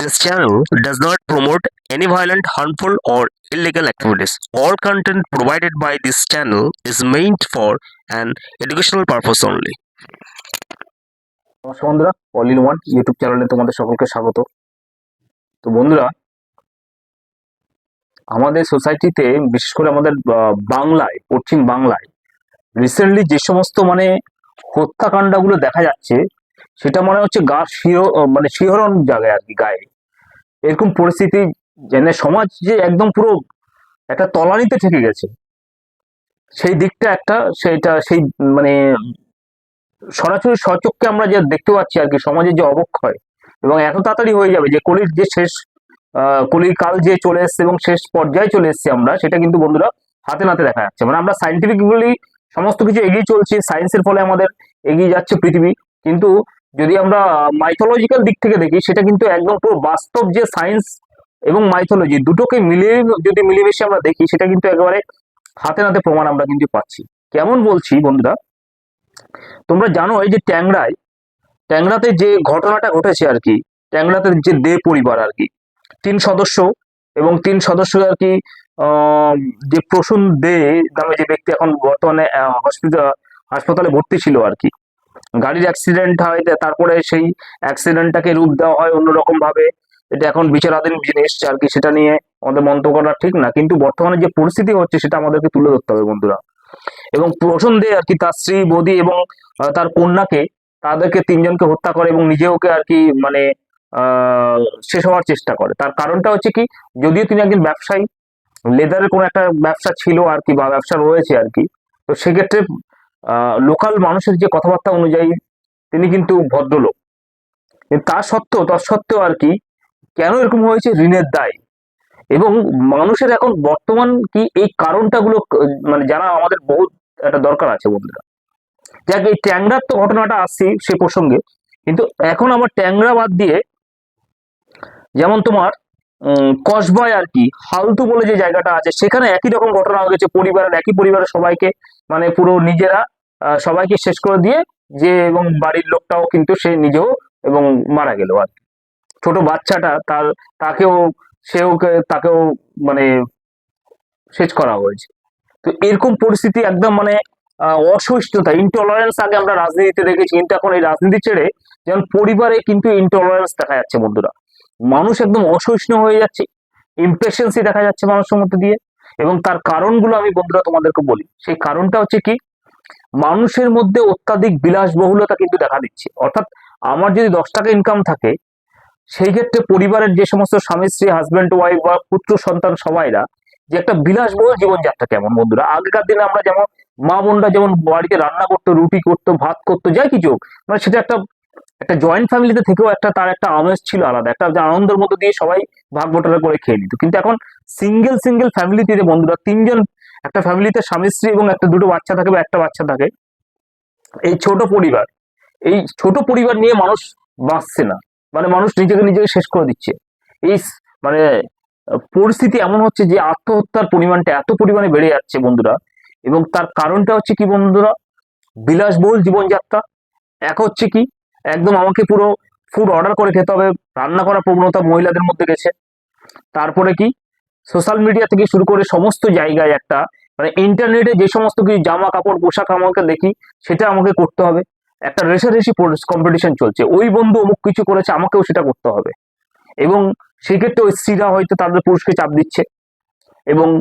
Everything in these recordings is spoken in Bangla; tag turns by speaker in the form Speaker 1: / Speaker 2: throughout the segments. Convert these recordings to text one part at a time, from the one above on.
Speaker 1: This channel does not promote any violent, harmful, or illegal activities. All content provided by this channel is meant for an educational purpose only.
Speaker 2: নমস্কার বন্ধুরা অল ইন ওয়ান ইউটিউব চ্যানেলে তোমাদের সকলকে স্বাগত তো বন্ধুরা আমাদের সোসাইটিতে বিশেষ করে আমাদের বাংলায় পশ্চিম বাংলায় রিসেন্টলি যে সমস্ত মানে হত্যাকাণ্ডগুলো দেখা যাচ্ছে সেটা মনে হচ্ছে গা মানে শিহরণ জায়গায় আর কি গায়ে। এরকম পরিস্থিতি জেনে সমাজ যে একদম পুরো একটা তলানিতে ঠেকে গেছে। সেই দিকটা একটা, সেটা সেই মানে সরাসরি সচক্ষে আমরা যে দেখতে পাচ্ছি আর কি, সমাজের যে অবক্ষয়, এবং এত তাড়াতাড়ি হয়ে যাবে যে কলির যে শেষ কলির কাল যে চলে এসছে এবং শেষ পর্যায়ে চলে এসছে আমরা, সেটা কিন্তু বন্ধুরা হাতে নাতে দেখা যাচ্ছে। মানে আমরা সাইন্টিফিকলি সমস্ত কিছু এগিয়ে চলছি সায়েন্সের ফলে আমাদের এগিয়ে যাচ্ছে পৃথিবী, কিন্তু যদি আমরা মাইথোলজিক্যাল দিক থেকে দেখি, সেটা কিন্তু একদম পুরো বাস্তব যে সায়েন্স এবং মাইথোলজি দুটোকে মিলিয়ে যদি মিলেমিশে আমরা দেখি, সেটা কিন্তু একেবারে হাতে নাতে প্রমাণ আমরা কিন্তু পাচ্ছি। কেমন বলছি বন্ধুরা? তোমরা জানো এই যে ট্যাংরায়, ট্যাংরাতে যে ঘটনাটা ঘটেছে আর কি, ট্যাংরাতে যে দে পরিবার আর কি, তিন সদস্য এবং তিন সদস্য আর কি যে প্রসূন দে নামে যে ব্যক্তি এখন বর্তমানে হসপিটাল হাসপাতালে ভর্তি ছিল আর কি। গাড়ির অ্যাক্সিডেন্ট হয় তারপরে সেই অ্যাক্সিডেন্টটাকে রূপ দেওয়া হয় অন্যরকম ভাবে এটা এখন বিচারাধীন জিনিস আর কি সেটা নিয়ে আমাদের মন্তব্য করা ঠিক না। কিন্তু বর্তমানে যে পরিস্থিতি হচ্ছে সেটা আমাদেরকে তুলে ধরতে হবে বন্ধুরা। এবং প্রসূন দে আর কি তার স্ত্রী বৌদি এবং তার কন্যাকে তাদেরকে তিনজনকে হত্যা করে এবং নিজেওকে আর কি মানে আহ, শেষ হওয়ার চেষ্টা করে। তার কারণটা হচ্ছে কি যদিও তিনি একজন ব্যবসায়ী লেদারের কোনো একটা ব্যবসা ছিল আর কি বা ব্যবসা রয়েছে আর কি তো সেক্ষেত্রে লোকাল মানুষের যে কথাবার্তা অনুযায়ী তিনি কিন্তু ভদ্রলোক। তা সত্ত্বেও তৎসত্ত্বেও আর কি, কেন এরকম হয়েছে? ঋণের দায়। এবং মানুষের এখন বর্তমান কি এই কারণটা গুলো মানে জানা আমাদের বহুত একটা দরকার আছে বন্ধুরা। যাক, এই ট্যাংরার তো ঘটনাটা আসছি সে প্রসঙ্গে। কিন্তু এখন আমার ট্যাংরা বাদ দিয়ে যেমন তোমার কসবায় আর কি, হালতু বলে যে জায়গাটা আছে, সেখানে একই রকম ঘটনা হয়ে গেছে পরিবারের, একই পরিবারের সবাইকে মানে পুরো নিজেরা সবাইকে শেষ করে দিয়ে যে এবং বাড়ির লোকটাও কিন্তু সে নিজেও এবং মারা গেল আর। ছোট বাচ্চাটা তার, তাকেও, সেও তাকেও মানে শেষ করা হয়েছে। তো এরকম পরিস্থিতি একদম মানে অসহিষ্ণুতা ইনটলারেন্স আগে আমরা রাজনীতিতে দেখেছি, কিন্তু এখন এই রাজনীতি ছেড়ে যেমন পরিবারে কিন্তু ইনটলারেন্স দেখা যাচ্ছে বন্ধুরা। মানুষ একদম অসহিষ্ণু হয়ে যাচ্ছে ইম্পেশেন্সি দেখা যাচ্ছে মানুষের মধ্যে দিয়ে। এবং তার কারণগুলো আমি বন্ধুরা তোমাদেরকে বলি। সেই কারণটা হচ্ছে কি? মানুষের মধ্যে অত্যাধিক বিলাসবহুলতা কিন্তু দেখা দিচ্ছে। অর্থাৎ আমার যদি দশ টাকা ইনকাম থাকে, সেই ক্ষেত্রে পরিবারের যে সমস্ত স্বামী স্ত্রী হাজব্যান্ড ওয়াইফ বা পুত্র, সন্তান সবাইরা, যে একটা বিলাসবহুল জীবনযাত্রা কেমন বন্ধুরা? আগেকার দিনে আমরা যেমন মা বোনরা যেমন বাড়িতে রান্না করতো, রুটি করতো, ভাত করতো, যাই কিছু মানে সেটা একটা একটা জয়েন্ট ফ্যামিলিতে থেকেও একটা তার একটা আমেজ ছিল আলাদা, একটা আনন্দের মধ্যে দিয়ে সবাই ভাগ বটরা করে খেয়ে নিত। কিন্তু এখন সিঙ্গেল সিঙ্গেল ফ্যামিলিতে যে বন্ধুরা, তিনজন, একটা ফ্যামিলিতে স্বামী, স্ত্রী এবং একটা দুটো বাচ্চা থাকে বা একটা বাচ্চা থাকে, এই ছোট পরিবার, এই ছোট পরিবার নিয়ে মানুষ বাঁচছে না। মানে মানুষ নিজেকে নিজেকে শেষ করে দিচ্ছে। এই মানে পরিস্থিতি এমন হচ্ছে যে আত্মহত্যার পরিমাণটা এত পরিমাণে বেড়ে যাচ্ছে বন্ধুরা, এবং তার কারণটা হচ্ছে কি বন্ধুরা? বিলাসবহুল জীবনযাত্রা। এক হচ্ছে কি একদম আমাকে পুরো ফুড অর্ডার করে খেতে হবে। রান্না করার প্রবণতা মহিলাদের মধ্যে গেছে। তারপরে কি? সোশ্যাল মিডিয়া থেকে শুরু করে সমস্ত জায়গায় একটা মানে ইন্টারনেটে যে সমস্ত কিছু জামা কাপড় পোশাক আমাকে দেখি, সেটা আমাকে করতে হবে। একটা রেশারেশি কম্পিটিশন চলছে। ওই বন্ধু অমুক কিছু করেছে, আমাকেও সেটা করতে হবে। এবং সেক্ষেত্রে ওই স্ত্রীরা হয়তো তাদের পুরুষকে চাপ দিচ্ছে। এবং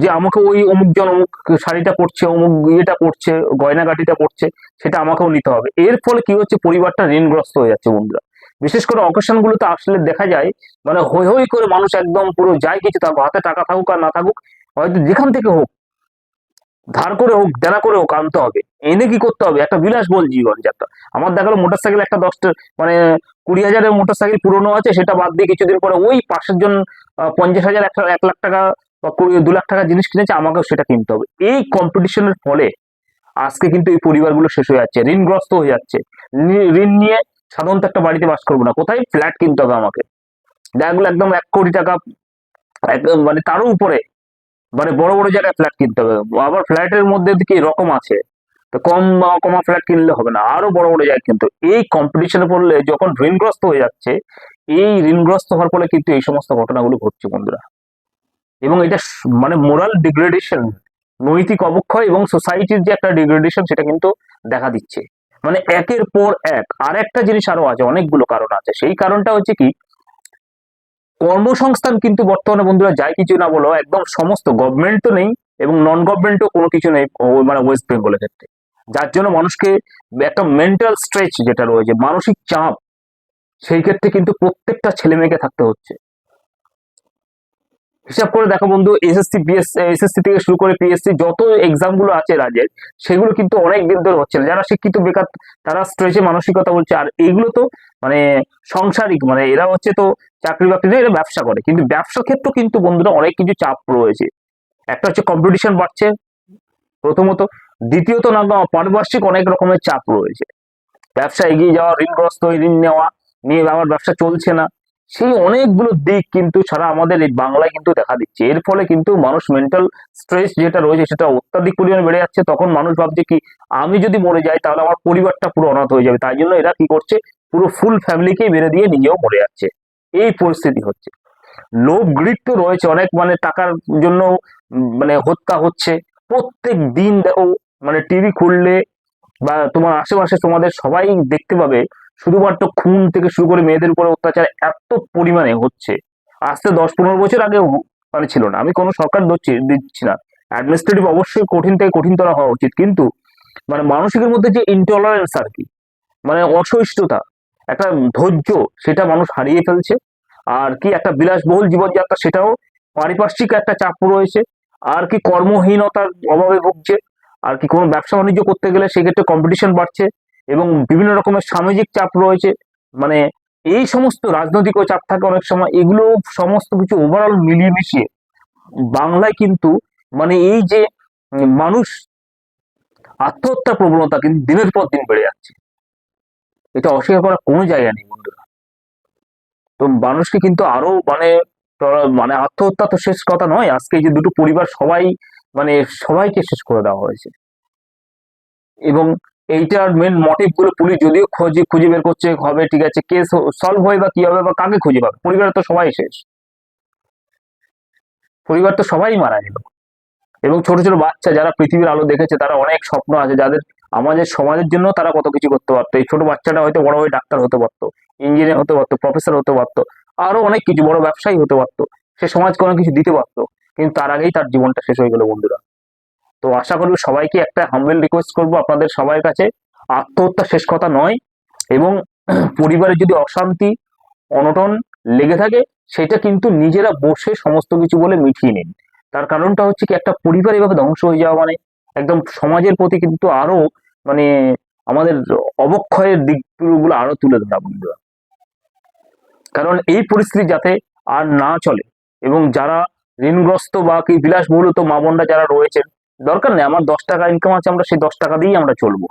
Speaker 2: যে আমাকে ওই অমুক জন অমুক শাড়িটা পরছে, অমুক ইয়েটা পরছে, গয়নাগাটিটা পরছে, সেটা আমাকেও নিতে হবে। এর ফলে কি হচ্ছে, পরিবারটা ঋণগ্রস্ত হয়ে যাচ্ছে বন্ধুরা। বিশেষ করে অকেশন গুলোতে আসলে দেখা যায় মানে হৈ হৈ করে মানুষ একদম পুরো যাই কিছু থাকুক, হাতে টাকা থাকুক আর না থাকুক, হয়তো যেখান থেকে হোক, ধার করে হোক, দেনা করে হোক, আনতে হবে। এনে কি করতে হবে? একটা বিলাসবহুল জীবনযাত্রা আমার দেখাল মোটর সাইকেল একটা দশটা মানে কুড়ি হাজারের মোটর সাইকেল পুরনো আছে, সেটা বাদ দিয়ে কিছুদিন পরে ওই পাশের জন পঞ্চাশ হাজার একটা এক লাখ টাকা বা দু লাখ টাকা জিনিস কিনেছে, আমাকেও সেটা কিনতে হবে। এই কম্পিটিশনের ফলে আজকে কিন্তু এই পরিবারগুলো শেষ হয়ে যাচ্ছে, ঋণগ্রস্ত হয়ে যাচ্ছে। ঋণ- নিয়ে সাধারণত একটা বাড়িতে বাস করব না, কোথায়? ফ্ল্যাট কিনতে হবে আমাকে। যেগুলো একদম এক কোটি টাকা একদম মানে তারও উপরে। মানে বড় বড় জায়গায় ফ্ল্যাট কিনতে হবে। আবার ফ্ল্যাটের মধ্যে কি রকম আছে? তো কম বা কমা ফ্ল্যাট কিনলে হবে না আরও বড় বড় জায়গায় কিন্তু এই কম্পিটিশনে পড়লে যখন ঋণগ্রস্ত হয়ে যাচ্ছে, এই ঋণগ্রস্ত হওয়ার ফলে কিন্তু এই সমস্ত ঘটনাগুলো ঘটছে বন্ধুরা। এবং এটা মানে মোরাল ডিগ্রেডেশন নৈতিক অবক্ষয় এবং সোসাইটির যে একটা ডিগ্রেডেশন সেটা কিন্তু দেখা দিচ্ছে। মানে একের পর এক আর একটা জিনিস আরও আছে, অনেকগুলো কারণ আছে। সেই কারণটা হচ্ছে কি, কর্মসংস্থান কিন্তু বর্তমানে বন্ধুরা যাই কিছু না বলো, একদম সমস্ত গভর্নমেন্ট তো নেই এবং নন গভর্নমেন্টও কোনো কিছু নেই মানে ওয়েস্ট বেঙ্গলের ক্ষেত্রে। যার জন্য মানুষকে একটা মেন্টাল স্ট্রেচ যেটা রয়েছে, মানসিক চাপ, সেই ক্ষেত্রে কিন্তু প্রত্যেকটা ছেলে মেয়েকে থাকতে হচ্ছে। হিসাব করে দেখো বন্ধু এসএসসি বিএস এসএসসি থেকে শুরু করে পিএসসি যত এক্সামগুলো আছে রাজ্যের সেগুলো কিন্তু অনেক দিন ধরে হচ্ছে যারা শিক্ষিত, বেকার, তারা স্ট্রেসে মানসিকতা বলছে, আর এইগুলো তো মানে সাংসারিক মানে এরা হচ্ছে তো চাকরি বাকরি এরা ব্যবসা করে। কিন্তু ব্যবসা ক্ষেত্রে কিন্তু বন্ধুরা অনেক কিছু চাপ রয়েছে। একটা হচ্ছে কম্পিটিশন বাড়ছে প্রথমত। দ্বিতীয়ত না পারিপার্শ্বিক অনেক রকমের চাপ রয়েছে। ব্যবসা এগিয়ে যাওয়া, ঋণগ্রস্ত ঋণ নেওয়া নিয়ে আমার ব্যবসা চলছে না। সেই অনেকগুলো দিক কিন্তু সারা আমাদের এই বাংলায় কিন্তু দেখা দিচ্ছে। এর ফলে কিন্তু মানুষ মেন্টাল স্ট্রেস যেটা রয়েছে সেটা অত্যাধিক পরিমাণে বেড়ে যাচ্ছে। তখন মানুষ ভাবছে কি, আমি যদি মরে যাই তাহলে আমার পরিবারটা পুরো অনাথ হয়ে যাবে। তাই জন্য এরা কি করছে, পুরো ফুল ফ্যামিলিকে মেরে দিয়ে নিজেও মরে যাচ্ছে। এই পরিস্থিতি হচ্ছে। লোভ গ্রিড তো রয়েছে অনেক মানে টাকার জন্য মানে হত্যা হচ্ছে। প্রত্যেক দিন দেখো মানে টিভি খুললে বা তোমার আশেপাশে তোমাদের সবাই দেখতে পাবে, শুধুমাত্র খুন থেকে শুরু করে মেয়েদের উপরে অত্যাচার, এত পরিমাণে হচ্ছে। আজকে দশ পনেরো বছর আগে মানে ছিল না। আমি কোনো সরকার দোচ্ছি দিচ্ছি না। অ্যাডমিনিস্ট্রেটিভ অবশ্যই কঠিন থেকে কঠিনতর হওয়া উচিত। কিন্তু মানে মানসিকের মধ্যে যে ইনটলারেন্স আর কি মানে অসহিষ্ণুতা, একটা ধৈর্য, সেটা মানুষ হারিয়ে ফেলছে। আর কি একটা বিলাসবহুল জীবনযাত্রা, সেটাও পারিপার্শ্বিক একটা চাপ রয়েছে। আর কি কর্মহীনতার অভাবে ভুগছে। আর কি কোনো ব্যবসা বাণিজ্য করতে গেলে সেক্ষেত্রে কম্পিটিশন বাড়ছে। এবং বিভিন্ন রকমের সামাজিক চাপ রয়েছে। মানে এই সমস্ত রাজনৈতিক চাপ থাকে অনেক সময়, এগুলো সমস্ত কিছু ওভারঅল মিলিয়ে মিশিয়ে বাংলায় কিন্তু মানে এই যে মানুষ আত্মহত্যা প্রবণতা কিন্তু দিনের পর দিন বেড়ে যাচ্ছে। এটা অস্বীকার করার কোনো জায়গা নেই বন্ধুরা। তো মানুষকে কিন্তু আরও মানে মানে আত্মহত্যা তো শেষ কথা নয়, আজকে যে দুটো পরিবার সবাই মানে সবাইকে শেষ করে দেওয়া হয়েছে। এবং এইটার মেন মোটিভগুলো পুলিশ যদিও খোঁজে, খুঁজে বের করছে, হবে, ঠিক আছে কেস সলভ হয় বা কি হবে বা কাকে খুঁজে পাবে? পরিবার তো সবাই শেষ। পরিবার তো সবাই মারা গেল। এবং ছোট ছোট বাচ্চা যারা পৃথিবীর আলো দেখেছে, তারা অনেক স্বপ্ন আছে, যাদের আমাদের সমাজের জন্য তারা কত কিছু করতে পারতো। এই ছোট বাচ্চাটা হয়তো বড় হয়ে ডাক্তার হতে পারতো ইঞ্জিনিয়ার হতে পারতো প্রফেসর হতে পারতো, আরও অনেক কিছু, বড় ব্যবসায়ী হতে পারতো। সে সমাজকে অনেক কিছু দিতে পারতো, কিন্তু তার আগেই তার জীবনটা শেষ হয়ে গেল বন্ধুরা। তো আশা করব সবাইকে একটা হাম্বেল রিকোয়েস্ট করব আপনাদের সবার কাছে। আত্মহত্যা শেষ কথা নয়, এবং পরিবারে যদি অশান্তি, অনটন লেগে থাকে, সেটা কিন্তু নিজেরা বসে সমস্ত কিছু বলে মিটিয়ে নিন। তার কারণটা হচ্ছে কি, একটা পরিবার এভাবে ধ্বংস হয়ে যাওয়া মানে একদম সমাজের প্রতি কিন্তু আরও মানে আমাদের অবক্ষয়ের দিকগুলো আরও তুলে ধরা বন্ধুরা। কারণ এই পরিস্থিতি যাতে আর না চলে, এবং যারা ঋণগ্রস্ত বা কি বিলাসবহুলত মা বোনরা যারা রয়েছেন দরকার নেই, আমার দশ টাকা ইনকাম আছে, আমরা সেই দশ টাকা দিয়েই আমরা চলবো।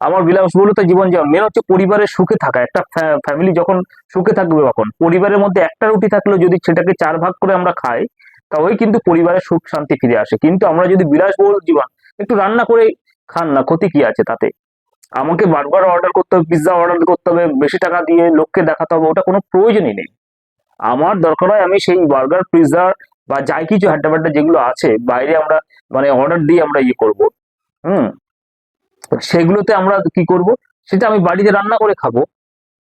Speaker 2: আমার বিলাসবহুলতা জীবন যাপন মেন হচ্ছে পরিবারের সুখে থাকা, একটা ফ্যামিলি যখন সুখে থাকবে তখন পরিবারের মধ্যে একটা রুটি থাকলেও যদি সেটাকে চার ভাগ করে আমরা খাই, তবেই কিন্তু পরিবারের সুখ শান্তি ফিরে আসে। কিন্তু আমরা যদি বিলাসবহুল জীবন, একটু রান্না করে খান না, ক্ষতি কি আছে তাতে? আমাকে বারবার অর্ডার করতে হবে পিৎজা অর্ডার করতে হবে, বেশি টাকা দিয়ে লোককে দেখাতে হবে, ওটা কোনো প্রয়োজনই নেই। আমার দরকার হয় আমি সেই বার্গার পিৎজা বা যাই কিছু হাড্ডা বাড্ডা যেগুলো আছে, বাইরে আমরা মানে অর্ডার দিয়ে আমরা ইয়ে করব। হুম? সেগুলোতে আমরা কি করব? সেটা আমি বাড়িতে রান্না করে খাব।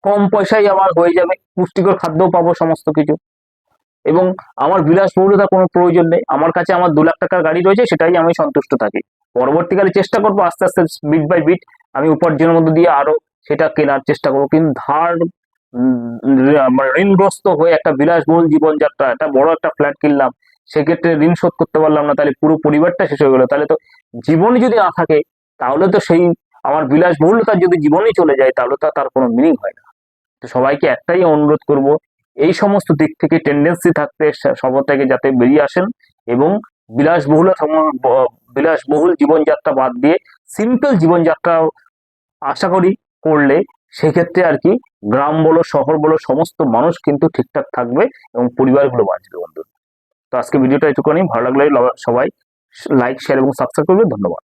Speaker 2: কম পয়সায় আমার হয়ে যাবে, পুষ্টিকর খাদ্য পাবো সমস্ত কিছু। এবং আমার বিলাসবহুলতার কোনো প্রয়োজন নেই। আমার কাছে আমার দু লাখ টাকার গাড়ি রয়েছে, সেটাই আমি সন্তুষ্ট থাকি। পরবর্তীকালে চেষ্টা করব আস্তে আস্তে বিট বাই বিট আমি উপার্জনের মধ্যে দিয়ে আরও সেটা কেনার চেষ্টা করব। কিন্তু ধার ঋণগ্রস্ত হয়ে একটা বিলাসবহুল জীবনযাত্রা, একটা বড় একটা ফ্ল্যাট কিনলাম, সেক্ষেত্রে ঋণ শোধ করতে পারলাম না, তাহলে পুরো পরিবারটা শেষ হয়ে গেলো। তাহলে তো জীবনই যদি না থাকে, তাহলে তো সেই আমার বিলাসবহুলতার যদি জীবনই চলে যায়, তাহলে তো তার কোনো মিনিং হয় না। তো সবাইকে একটাই অনুরোধ করব, এই সমস্ত দিক থেকে টেন্ডেন্সি থাকতে সবার থেকে যাতে বেরিয়ে আসেন এবং বিলাসবহুল বিলাসবহুল জীবনযাত্রা বাদ দিয়ে সিম্পল জীবনযাত্রা আশা করি করলে সেক্ষেত্রে আর কি গ্রাম বলো, শহর বলো, সমস্ত মানুষ কিন্তু ঠিকঠাক থাকবে এবং পরিবারগুলো বাঁচবে বন্ধু। তো আজকে ভিডিওটা এটুকুনি। ভালো লাগলে সবাই লাইক শেয়ার এবং সাবস্ক্রাইব করবে। ধন্যবাদ।